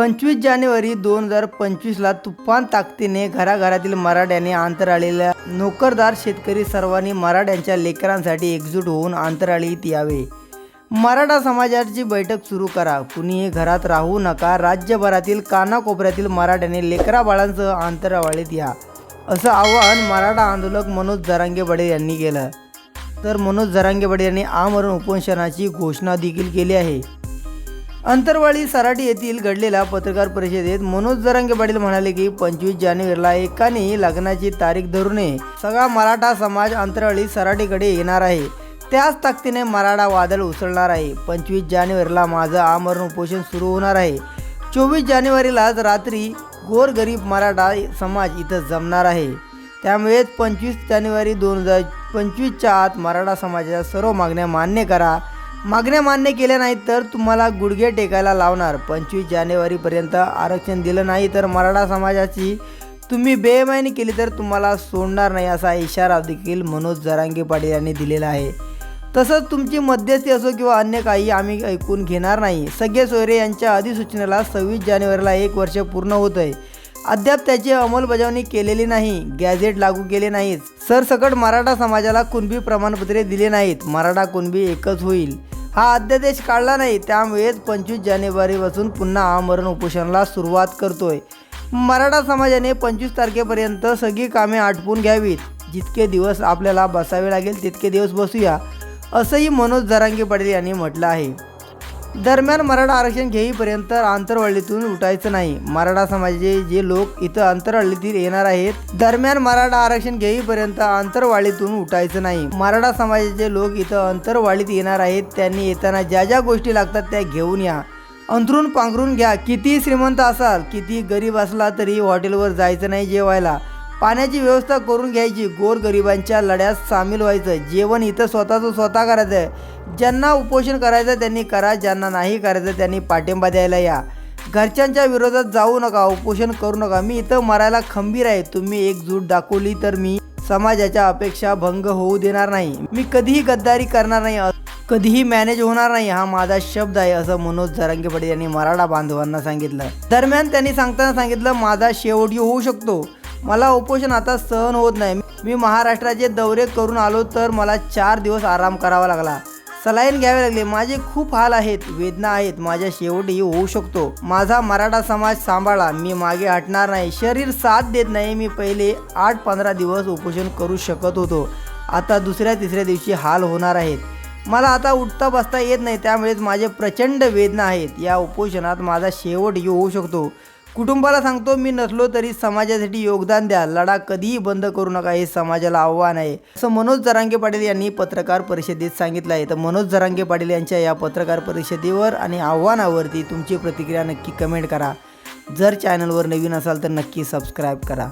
पंचवीस जानेवारी दोन हजार पंचवीसला तुफान ताकदीने घराघरातील मराठ्याने अंतराळीला नोकरदार शेतकरी सर्वांनी मराठ्यांच्या लेकरांसाठी एकजूट होऊन आंतराळीत यावे. मराठा समाजाची बैठक सुरू करा. कुणीही घरात राहू नका. राज्यभरातील कानाकोपऱ्यातील मराठ्याने लेकरा बाळांसह अंतराळीत या. असं आवाहन मराठा आंदोलक मनोज जरांगे बडे यांनी केलं. तर मनोज जरांगे बडे यांनी आमरण उपोषणाची घोषणा देखील केली आहे. अंतरवाळी सराटी येथील घडलेल्या पत्रकार परिषदेत मनोज जरांगे पाटील म्हणाले की पंचवीस जानेवारीला एकाने लग्नाची तारीख धरू नये. सगळा मराठा समाज अंतरवाळी सराटीकडे येणार आहे. त्याच ताकदीने मराठा वादळ उसळणार आहे. पंचवीस जानेवारीला माझं आमरण उपोषण सुरू होणार आहे. चोवीस जानेवारीलाच रात्री गोरगरीब मराठा समाज इथं जमणार आहे. त्यामुळेच पंचवीस जानेवारी दोन हजार पंचवीसच्या आत मराठा समाजाच्या सर्व मागण्या मान्य करा. मागण्या मान्य केल्या नाहीत तर तुम्हाला गुडघे टेकायला लावणार. पंचवीस जानेवारीपर्यंत आरक्षण दिलं नाही तर मराठा समाजाची तुम्ही बेमानी केली तर तुम्हाला सोडणार नाही असा इशारा देखील मनोज जरांगे पाटील यांनी दिलेला आहे. तसंच तुमची मध्यस्थी असो किंवा अन्य काही आम्ही ऐकून घेणार नाही. सगळे सोयरे यांच्या अधिसूचनेला सव्वीस जानेवारीला एक वर्ष पूर्ण होत आहे अद्याप त्याची अंमलबजावणी केलेली नाही. गॅझेट लागू केले नाहीत. सरसकट मराठा समाजाला कुणबी प्रमाणपत्रे दिले नाहीत. मराठा कुणबी एकच होईल. हा अध्यादेश काढला नाही. त्यामुळेच पंचवीस जानेवारीपासून पुन्हा आमरण उपोषणाला सुरुवात करतोय. मराठा समाजाने पंचवीस तारखेपर्यंत सगळी कामे आटपून घ्यावीत. जितके दिवस आपल्याला बसावे लागेल तितके दिवस बसूया असंही मनोज जरांगे पाटील यांनी म्हटलं आहे. दरम्यान मराठा आरक्षण घेईपर्यंत आंतरवळीतून उठायचं नाही. मराठा समाजाचे जे लोक इथं आंतरवळीतील येणार आहेत दरम्यान मराठा आरक्षण घेईपर्यंत आंतरवाळीतून उठायचं नाही. मराठा समाजाचे लोक इथं आंतरवाळीत येणार आहेत त्यांनी येताना ज्या ज्या गोष्टी लागतात त्या घेऊन या. अंथरून पांघरून घ्या. किती श्रीमंत असाल किती गरीब असला तरी हॉटेलवर जायचं नाही जेवायला. पाण्याची व्यवस्था करून घ्यायची. गोरगरिबांच्या लढ्यात सामील व्हायचं. जेवण इथं स्वतःचं स्वतः करायचं आहे ज्यांना उपोषण करायचं त्यांनी करा. ज्यांना नाही करायचं त्यांनी पाठिंबा द्यायला या. घरच्यांच्या विरोधात जाऊ नका. उपोषण करू नका. मी इथं मरायला खंबीर आहे. तुम्ही एकजूट दाखवली तर मी समाजाच्या अपेक्षा भंग होऊ देणार नाही. मी कधीही गद्दारी करणार नाही. कधीही मॅनेज होणार नाही. हा माझा शब्द आहे असं मनोज जरांगे पाटील यांनी मराठा बांधवांना सांगितलं. दरम्यान त्यांनी सांगताना सांगितलं माझा शेवटी होऊ शकतो. मला उपोषण आता सहन होत नाही. मी महाराष्ट्राचे दौरे करून आलो तर मला चार दिवस आराम करावा लागला. सलाईन घ्यावे लागले. माझे खूप हाल आहेत वेदना आहेत. माझ्या शेवटी होऊ शकतो. माझा मराठा समाज सांभाळा. मी मागे हटणार नाही. शरीर साथ देत नाही. मी पहिले आठ पंधरा दिवस उपोषण करू शकत होतो. आता दुसऱ्या तिसऱ्या दिवशी हाल होणार आहेत. मला आता उठता बसता येत नाही. त्यामुळेच माझे प्रचंड वेदना आहेत. या उपोषणात माझा शेवट होऊ शकतो. कुटुंबाला सांगतो मी नसलो तरी समाजासाठी योगदान द्या. लढा कधीही बंद करू नका हे समाजाला आव्हान आहे. असं मनोज जरांगे पाटील यांनी पत्रकार परिषदेत सांगितलं आहे. तर मनोज जरांगे पाटील यांच्या या पत्रकार परिषदेवर आणि आव्हानावरती तुमची प्रतिक्रिया नक्की कमेंट करा. जर चॅनलवर नवीन असाल तर नक्की सबस्क्राईब करा.